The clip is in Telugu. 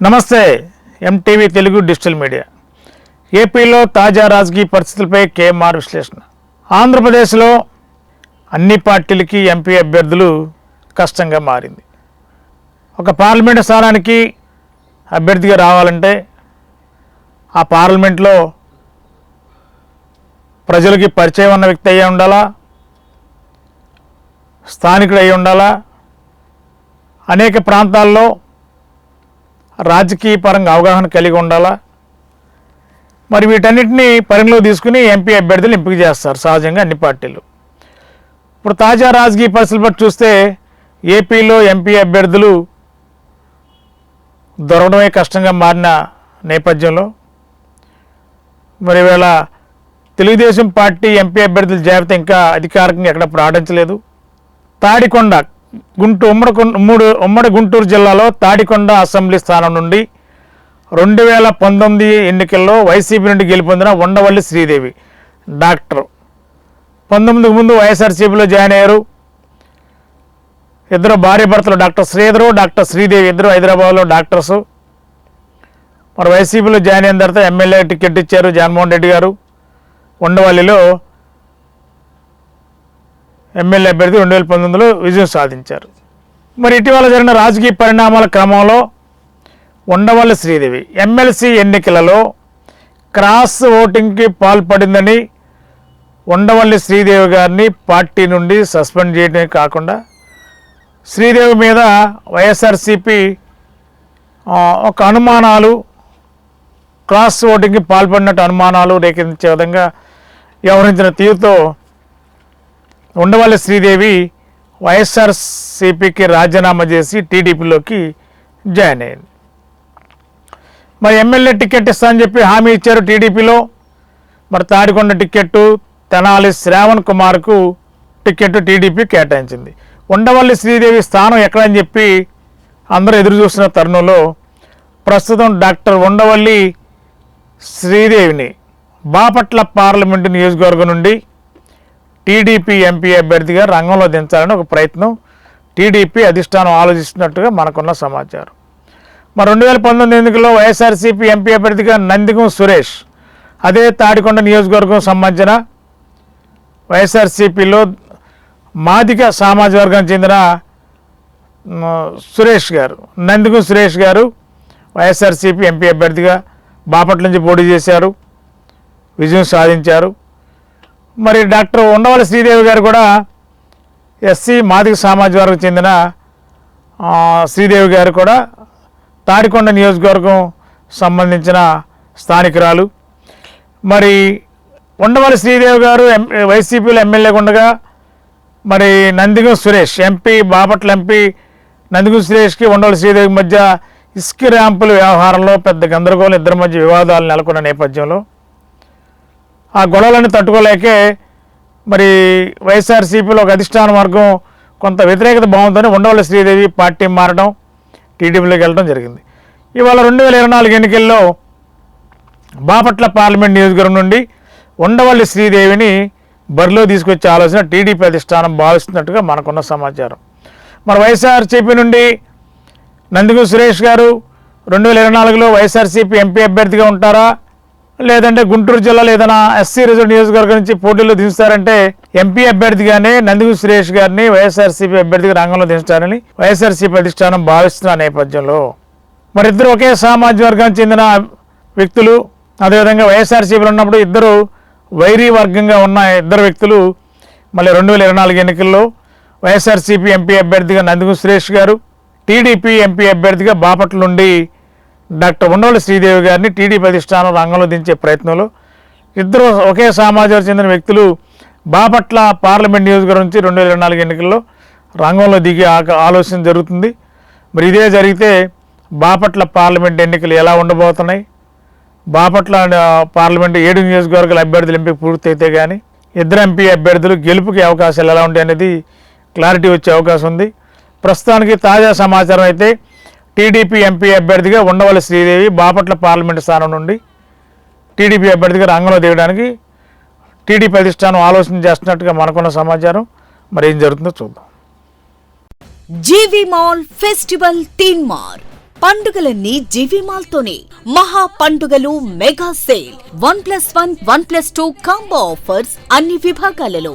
నమస్తే ఎంటీవీ తెలుగు డిజిటల్ మీడియా. ఏపీలో తాజా రాజకీయ పరిస్థితులపై కేఎంఆర్ విశ్లేషణ. ఆంధ్రప్రదేశ్లో అన్ని పార్టీలకి ఎంపీ అభ్యర్థులు కష్టంగా మారింది. ఒక పార్లమెంట్ స్థానానికి అభ్యర్థిగా రావాలంటే ఆ పార్లమెంట్లో ప్రజలకి పరిచయం ఉన్న వ్యక్తి అయ్యి ఉండాలా? స్థానికుడు అయి ఉండాలా? అనేక ప్రాంతాల్లో రాజకీయ పరంగా అవగాహన కలిగి ఉండాలా? మరి వీటన్నిటిని పరిగణలో తీసుకుని ఎంపీ అభ్యర్థులు ఎంపిక చేస్తారు సహజంగా అన్ని పార్టీలు. ఇప్పుడు తాజా రాజకీయ పరిస్థితులు బట్టి చూస్తే ఏపీలో ఎంపీ అభ్యర్థులు దొరకడమే కష్టంగా మారిన నేపథ్యంలో మరి ఇవాళ తెలుగుదేశం పార్టీ ఎంపీ అభ్యర్థుల జాబితా ఇంకా అధికారికంగా ఎక్కడ ప్రకటించలేదు. తాడికొండ గుంటూరు ఉమ్మడి మూడు ఉమ్మడి గుంటూరు జిల్లాలో తాడికొండ అసెంబ్లీ స్థానం నుండి రెండు వేల పంతొమ్మిది ఎన్నికల్లో వైసీపీ నుండి గెలుపొందిన ఉండవల్లి శ్రీదేవి. డాక్టర్. పంతొమ్మిదికి ముందు వైఎస్ఆర్సీపీలో జాయిన్ అయ్యారు. ఇద్దరు భార్య భర్తలు డాక్టర్ శ్రీధరు డాక్టర్ శ్రీదేవి ఇద్దరు హైదరాబాద్లో డాక్టర్స్. మరి వైసీపీలో జాయిన్ అయిన తర్వాత ఎమ్మెల్యే టికెట్ ఇచ్చారు జగన్మోహన్ రెడ్డి గారు. ఉండవల్లిలో ఎమ్మెల్యే అభ్యర్థి రెండు వేల పంతొమ్మిదిలో విజయం సాధించారు. మరి ఇటీవల జరిగిన రాజకీయ పరిణామాల క్రమంలో ఉండవల్లి శ్రీదేవి ఎమ్మెల్సీ ఎన్నికలలో క్రాస్ ఓటింగ్కి పాల్పడిందని ఉండవల్లి శ్రీదేవి గారిని పార్టీ నుండి సస్పెండ్ చేయడమే కాకుండా శ్రీదేవి మీద వైఎస్ఆర్సిపి ఒక అనుమానాలు క్రాస్ ఓటింగ్కి పాల్పడినట్టు అనుమానాలు రేకెత్తించే విధంగా వ్యవహరించిన తీరుతో ఉండవల్లి శ్రీదేవి వైఎస్ఆర్సీపీకి రాజీనామా చేసి టీడీపీలోకి జాయిన్ అయింది. మరి ఎమ్మెల్యే టికెట్ ఇస్తానని చెప్పి హామీ ఇచ్చారు టీడీపీలో. మరి తాడికొండ టికెట్టు తెనాలి శ్రావణ్ కుమార్కు టికెట్ టీడీపీ కేటాయించింది. ఉండవల్లి శ్రీదేవి స్థానం ఎక్కడని చెప్పి అందరూ ఎదురు చూస్తున్న తరుణంలో ప్రస్తుతం డాక్టర్ ఉండవల్లి శ్రీదేవిని బాపట్ల పార్లమెంటు నియోజకవర్గం నుండి టీడీపీ ఎంపీ అభ్యర్థిగా రంగంలో దించాలని ఒక ప్రయత్నం టీడీపీ అధిష్టానం ఆలోచిస్తున్నట్టుగా మనకున్న సమాచారం. మరి రెండు వేల పంతొమ్మిది ఎన్నికల్లో వైఎస్ఆర్సీపీ ఎంపీ అభ్యర్థిగా నందిగం సురేష్ అదే తాడికొండ నియోజకవర్గం సంబంధించిన వైఎస్ఆర్సీపీలో మాదిక సామాజిక వర్గానికి చెందిన సురేష్ గారు నందిగం సురేష్ గారు వైఎస్ఆర్సీపీ ఎంపీ అభ్యర్థిగా బాపట్ల నుంచి పోటీ చేశారు విజయం సాధించారు. మరి డాక్టర్ ఉండవల్లి శ్రీదేవి గారు కూడా ఎస్సీ మాదిక సామాజిక వర్గం చెందిన శ్రీదేవి గారు కూడా తాడికొండ నియోజకవర్గం సంబంధించిన స్థానికురాలు. మరి ఉండవల్లి శ్రీదేవి గారు ఎం వైసీపీలో ఎమ్మెల్యేగా ఉండగా మరి నందిగం సురేష్ ఎంపీ బాపట్ల ఎంపీ నందిగం సురేష్కి ఉండవల్లి శ్రీదేవి మధ్య ఇసుక ర్యాంపుల వ్యవహారంలో పెద్ద గందరగోళం ఇద్దరి మధ్య వివాదాలు నెలకొన్న నేపథ్యంలో ఆ గొడవలను తట్టుకోలేకే మరి వైఎస్ఆర్సీపీలో ఒక అధిష్టాన వర్గం కొంత వ్యతిరేకత భావంతోనే ఉండవల్లి శ్రీదేవి పార్టీ మారడం టీడీపీలోకి వెళ్ళడం జరిగింది. ఇవాళ రెండు వేల ఇరవై నాలుగు ఎన్నికల్లో బాపట్ల పార్లమెంట్ నియోజకవర్గం నుండి ఉండవల్లి శ్రీదేవిని బరిలో తీసుకొచ్చే ఆలోచన టీడీపీ అధిష్టానం భావిస్తున్నట్టుగా మనకున్న సమాచారం. మరి వైఎస్ఆర్సీపీ నుండి నందిగు సురేష్ గారు రెండు వేల ఇరవై నాలుగులో వైఎస్ఆర్సీపీ ఎంపీ అభ్యర్థిగా ఉంటారా? లేదంటే గుంటూరు జిల్లాలో ఏదైనా ఎస్సీ రిజర్వ్ నియోజకవర్గం నుంచి పోటీలో దించుతారంటే ఎంపీ అభ్యర్థిగానే నందిగు సురేష్ గారిని వైఎస్ఆర్సీపీ అభ్యర్థిగా రంగంలో దించుతారని వైఎస్ఆర్సీపీ అధిష్టానం భావిస్తున్న నేపథ్యంలో. మరి ఇద్దరు ఒకే సామాజిక వర్గానికి చెందిన వ్యక్తులు అదేవిధంగా వైఎస్ఆర్సీపీలో ఉన్నప్పుడు ఇద్దరు వైరీ వర్గంగా ఉన్న ఇద్దరు వ్యక్తులు మళ్ళీ రెండు వేల ఇరవై నాలుగు ఎన్నికల్లో వైఎస్ఆర్సీపీ ఎంపీ అభ్యర్థిగా నందిగు సురేష్ గారు టీడీపీ ఎంపీ అభ్యర్థిగా బాపట్ల నుండి డాక్టర్ ఉండవల్లి శ్రీదేవి గారిని టీడీపీ అధిష్టానం రంగంలో దించే ప్రయత్నంలో ఇద్దరు ఒకే సమాజానికి చెందిన వ్యక్తులు బాపట్ల పార్లమెంట్ నియోజకవర్గం నుంచి రెండు వేల ఇరవై నాలుగు ఎన్నికల్లో రంగంలో దిగే ఆ- ఆలోచన జరుగుతుంది. మరి ఇదే జరిగితే బాపట్ల పార్లమెంట్ ఎన్నికలు ఎలా ఉండబోతున్నాయి? బాపట్ల పార్లమెంట్ ఏడు నియోజకవర్గాల అభ్యర్థులు ఎంపిక పూర్తయితే కానీ ఇద్దరు ఎంపీ అభ్యర్థులు గెలుపుకి అవకాశాలు ఎలా ఉంటాయి అనేది క్లారిటీ వచ్చే అవకాశం ఉంది. ప్రస్తుతానికి తాజా సమాచారం అయితే టీడీపీ ఎంపీ అభ్యర్థిగా ఉండవల్లి శ్రీదేవి బాపట్ల పార్లమెంట్ స్థానం నుండి టీడీపీ అభ్యర్థిగా రంగంలో దిగడానికి టీడీపీ అధిష్టానం ఆలోచన చేస్తున్నట్టుగా మనకున్న సమాచారం. మరి ఏం జరుగుతుందో చూద్దాం. జీవి మాల్ ఫెస్టివల్ తీన్ మార్ పండుగలన్నీ జీవిమాల్తోనే మహా పండుగలు mega sale. One plus one one plus two combo offers అన్ని విభాగాలలో.